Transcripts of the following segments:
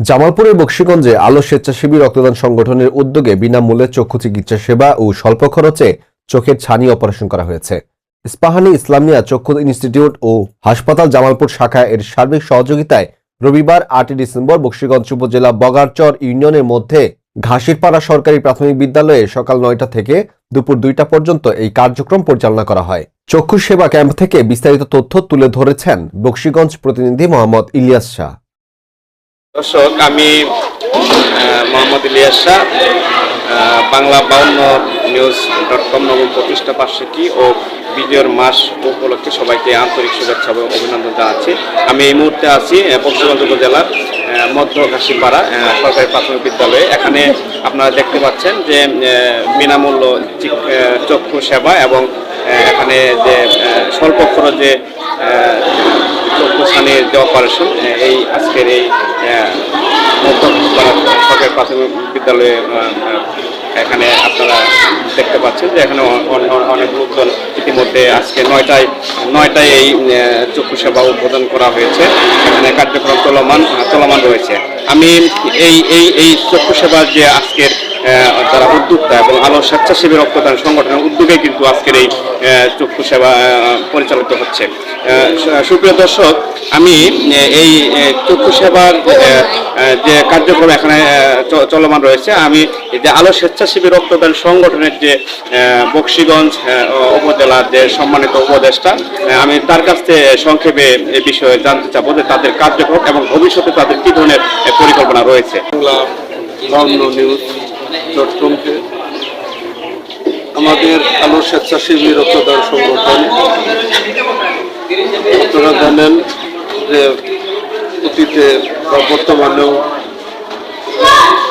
জামালপুরের বক্সিগঞ্জে আলো স্বেচ্ছাসেবী রক্তদান সংগঠনের উদ্যোগে বিনামূল্যে চক্ষু চিকিৎসা সেবা ও স্বল্প খরচে চোখের ছানি অপারেশন করা হয়েছে। ইস্পাহানি ইসলামিয়া চক্ষু ইনস্টিটিউট ও হাসপাতাল জামালপুর শাখা এর সার্বিক সহযোগিতায় রবিবার আটই ডিসেম্বর বক্সিগঞ্জ উপজেলা বগারচর ইউনিয়নের মধ্যে ঘাসিরপাড়া সরকারি প্রাথমিক বিদ্যালয়ে সকাল নয়টা থেকে দুপুর দুইটা পর্যন্ত এই কার্যক্রম পরিচালনা করা হয়। চক্ষু সেবা ক্যাম্প থেকে বিস্তারিত তথ্য তুলে ধরেছেন বক্সিগঞ্জ প্রতিনিধি মোহাম্মদ ইলিয়াস শাহ। দর্শক, আমি মোহাম্মদ ইলিয়াস শাহ বাংলা বাউন্ন নিউজ ডট কম নবম প্রতিষ্ঠা বার্ষিকী ও বিজয়ের মাস উপলক্ষে সবাইকে আন্তরিক শুভেচ্ছা এবং অভিনন্দন জানাচ্ছি। আমি এই মুহূর্তে আছি বক্সিগঞ্জ উপজেলার মধ্য ঘাসিপাড়া সরকারি প্রাথমিক বিদ্যালয়ে। এখানে আপনারা দেখতে পাচ্ছেন যে বিনামূল্য চক্ষু সেবা এবং এখানে যে স্বল্প খরচে চক্ষুস্থানের যে অপারেশন এই আজকের এই সরকারি প্রাথমিক বিদ্যালয়ে এখানে আপনারা দেখতে পাচ্ছেন যে এখানে অনেক লোকজন ইতিমধ্যে আজকে নয়টায় নয়টায় এই চক্ষু সেবা উদ্বোধন করা হয়েছে। এখানে কার্যক্রম চলমান চলমান রয়েছে। আমি এই এই এই চক্ষু সেবার যে আজকের যারা উদ্যোক্তা এবং আলো স্বেচ্ছাসেবী রক্তদান সংগঠনের উদ্যোগে কিন্তু আজকের এই চক্ষু সেবা পরিচালিত হচ্ছে। সুপ্রিয় দর্শক, আমি এই চক্ষু সেবার যে কার্যক্রম এখানে চলমান রয়েছে, আমি যে আলো স্বেচ্ছাসেবী রক্তদান সংগঠনের যে বক্সিগঞ্জ উপজেলার যে সম্মানিত উপদেষ্টা আমি তার কাছ থেকে সংক্ষেপে এ বিষয়ে জানতে চাবো যে তাদের কার্যক্রম এবং ভবিষ্যতে তাদের কী ধরনের পরিকল্পনা রয়েছে। বাংলা নিউজ ডট কমকে আমাদের আলো স্বেচ্ছাসেবী রক্তদান সংগঠন। আপনারা জানেন যে অতীতে বা বর্তমানেও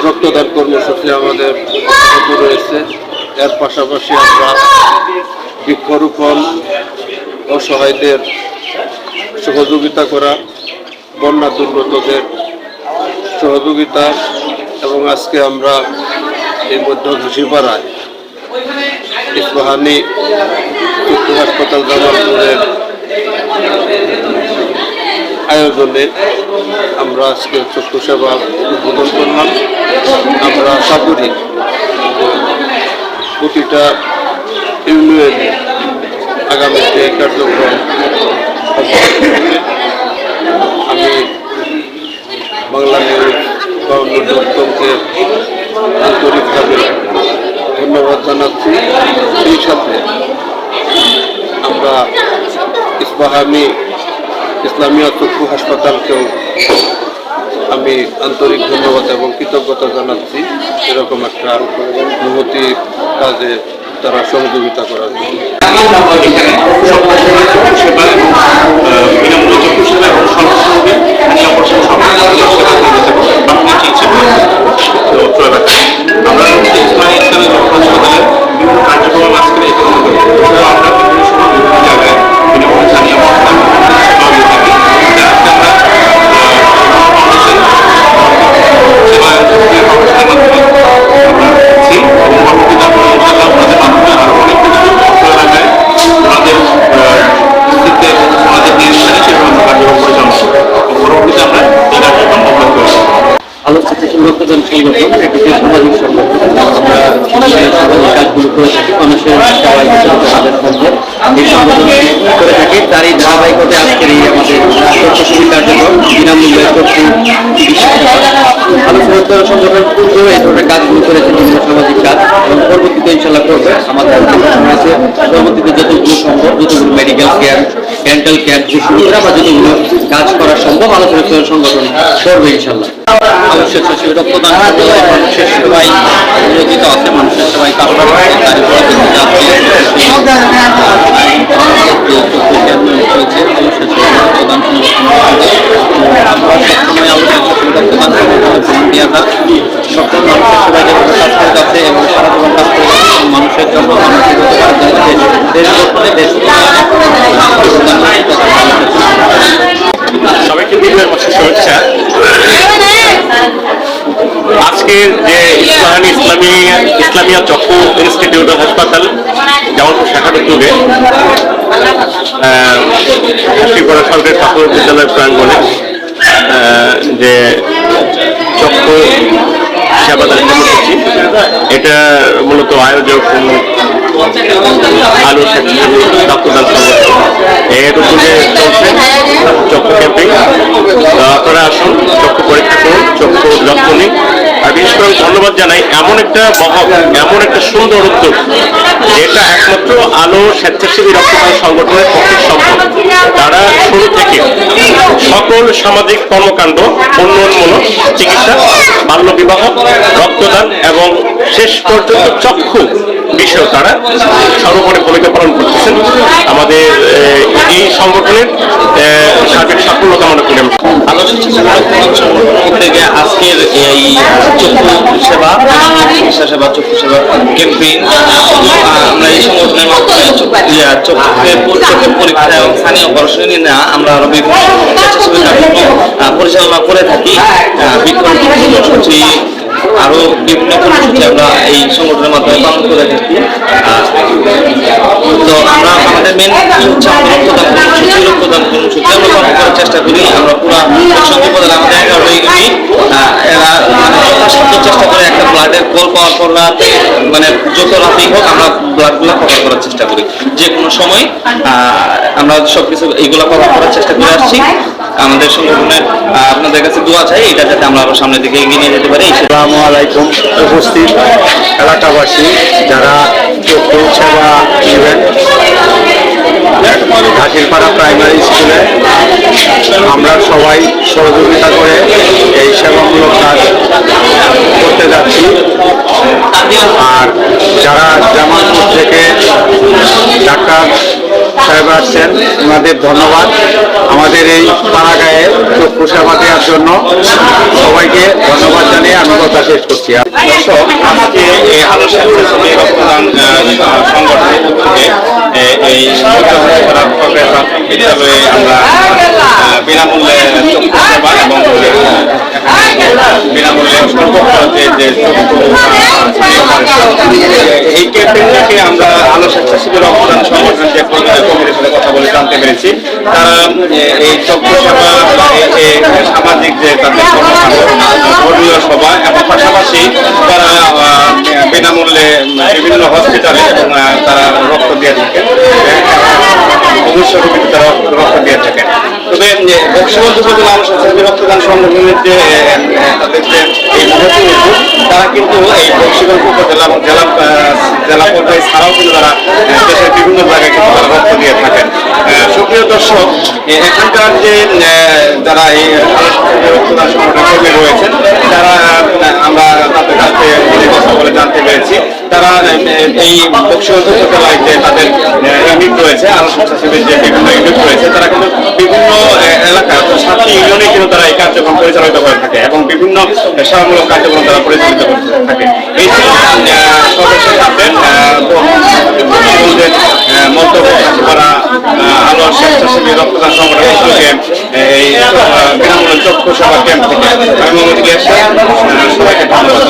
রক্তদান কর্মসূচি আমাদের রয়েছে। এর পাশাপাশি আমরা বৃক্ষরোপণ অসহায়দের সহযোগিতা করা, বন্যা দুর্গতদের সহযোগিতা এবং আজকে আমরা এই মধ্য ঘুষিপাড়ায় ইস্পাহানি চক্ষু হাসপাতাল জামালপুরের আয়োজনে আমরা আজকে চক্ষু সেবা উদ্বোধন করলাম। আমরা আশা করি প্রতিটা ইউনিয়নে আগামীতে কার্যক্রম আমি বাংলা নিউজ ডট কমকে আন্তরিকভাবে ধন্যবাদ জানাচ্ছি। সেই সাথে আমরা ইস্পাহানি ইসলামিয়া চক্ষু হাসপাতালকেও আমি আন্তরিক ধন্যবাদ এবং কৃতজ্ঞতা জানাচ্ছি। এরকম একটা উন্নতি কাজে তারা সহযোগিতা করার জন্য। করে থাকি, তারই ধারাবাহিকতায় আজকের এই আমাদের কার্যক্রম বিনামূল্যে সেবা আলোচিত সংগঠন পূর্বেও এই ধরনের কাজগুলো করেছে, বিভিন্ন সামাজিক কাজ, এবং পরবর্তীতে ইনশাল্লাহ করবে। আমাদের রয়েছে পরবর্তীতে যতগুলো সম্ভব, যতগুলো মেডিকেল কেয়ার ডেন্টাল কেয়ার শুরু করে আমরা যতগুলো কাজ করা সম্ভব আলোচনা সংগঠন করবে ইনশাল্লাহ অবশ্যই সচিব রক্তদান করবে মানুষের সেবাই নিয়োজিত আছে, মানুষের সেবাই কাজ সকল মানুষের সেবাই যাচ্ছে এবং মানুষের জন্য মানুষের সিটির যে ইসলাহানি ইসলামী ইসলামিয়া চক্র ইনস্টিটিউট অফ হাসপাতাল জামালপুর শাখার উদ্যোগে হাসিপাড়া সরকারি প্রাথমিক বিদ্যালয় প্রাঙ্গণে যে চক্র সেবাদান কর্মসূচি এটা মূলত আয়োজক আলু রক্তদান সংগঠন এর উদ্যোগে চলছে চক্র ক্যাম্পিং। আপনারা আসুন চক্র পরীক্ষা করুন চক্র যত্ন নিন। আর বিশেষ করে আমি ধন্যবাদ জানাই এমন একটা মহৎ, এমন একটা সুন্দর উদ্যোগ। যেটা একমাত্র আলো স্বেচ্ছাসেবী রক্তদান সংগঠনের পক্ষে সম্ভব। তারা শুরু থেকে সকল সামাজিক কর্মকাণ্ড উন্নয়নমূলক চিকিৎসা বাল্যবিবাহ রক্তদান এবং শেষ পর্যন্ত চক্ষু বিষয় তারা সর্বোপরি ভূমিকা পালন করতেছেন। আমাদের এই সংগঠনের সার্বিক সাফল্য কামনা করি থেকে আজকের এই চক্ষু সেবা চিকিৎসা সেবা চক্ষু সেবা ক্যাম্পেইন আমরা এই সংগঠনের মাধ্যমে চক্ষুকে পরীক্ষা এবং স্থানীয় অপারেশন না আমরা আরও বিভিন্ন পরিচালনা করে থাকি। কর্মসূচি আরও বিভিন্ন কর্মসূচি আমরা এই সংগঠনের মাধ্যমে পালন করে থাকি। তো আমরা আমাদের মেন হচ্ছে আমাদের রক্তদান কর্মসূচি রক্তদান কর্মসূচি আমরা পালন করার চেষ্টা করি আমরা পুরো সত্যি বলে আমাদের এগারো ইউনিট এরা মানে চেষ্টা করে একটা ব্লাডের কল পাওয়ার পর রাতে মানে যত রাতেই হোক আমরা ব্লাডগুলো কভার করার চেষ্টা করি। যে কোনো সময় আমরা সবকিছু এইগুলো কভার করার চেষ্টা করে আসছি। আমাদের সংগঠনের আপনাদের কাছে দোয়া চাই এটা যাতে আমরা আরও সামনের দিকে এগিয়ে নিয়ে যেতে পারি। আসসালামু আলাইকুম। উপস্থিত এলাকাবাসী যারা সেবা নেবেন ঘাটিরপাড়া প্রাইমারি স্কুলে আমরা সবাই সহযোগিতা করে এই সেবামূলক কাজ করতে যাচ্ছি। আর যারা জামালপুর থেকে ডাক্তার সাহেব আসছেন, ওনাদের ধন্যবাদ। আমাদের এই পাড়াগায়ে চক্ষু জন্য সবাইকে ধন্যবাদ জানিয়ে আমি কথা শেষ করছি। দর্শক আজকে এই আলো স্বেচ্ছাসেবী রক্তদান সংগঠনের উদ্যোগে এই বিদ্যালয়ে আমরা বিনামূল্যে চক্ষু সেবা এবং বিনামূল্যে স্বল্প যে এই ক্যাম্পেইনটাকে আমরা আলো স্বেচ্ছাসেবী রক্তদান সংগঠন যে বলে জানতে পেরেছি। তারা এই চক্র সেবা বা এই- এই সামাজিক যে তাদের ধর্মীয় সভা, এবং পাশাপাশি তারা বিনামূল্যে বিভিন্ন হসপিটালে তারা রক্ত দিয়ে থাকেন। কিন্তু তারা রক্ত- দিয়ে থাকেন তবে বক্সবন্ধু উপজেলা আলো স্বেচ্ছাসেবী রক্তদান সংগঠনের যে তাদের যে তারা কিন্তু এই বক্সিগঞ্জ উপজেলা জেলা জেলা পর্যায়ে ছাড়াও কিন্তু তারা দেশের বিভিন্ন জায়গায় কিন্তু তারা রক্ত দিয়ে থাকেন সুপ্রিয় দর্শক এখানকার যে যারা এই রক্তদান সংগঠনের কর্মী রয়েছেন তারা আমরা তাদের কাছে কথা বলে জানতে পেরেছি তারা এই বক্সিগঞ্জ উপজেলায় রয়েছে আলো স্বেচ্ছাসেবীর যে বিভিন্ন ইউনিট রয়েছে। তারা কিন্তু বিভিন্ন এলাকার সাতটি ইউনিয়নে কিন্তু তারা এই কার্যক্রম পরিচালিত করে থাকে এবং বিভিন্ন সেবামূলক কার্যক্রম তারা পরিচালিত করে থাকে। এই ছিল মন্তব্য করা আলো স্বেচ্ছাসেবী রক্তদান উদ্যোগে এই বিনামূল্যে চক্ষু সেবা ক্যাম্প থেকে আমি সবাইকে ধন্যবাদ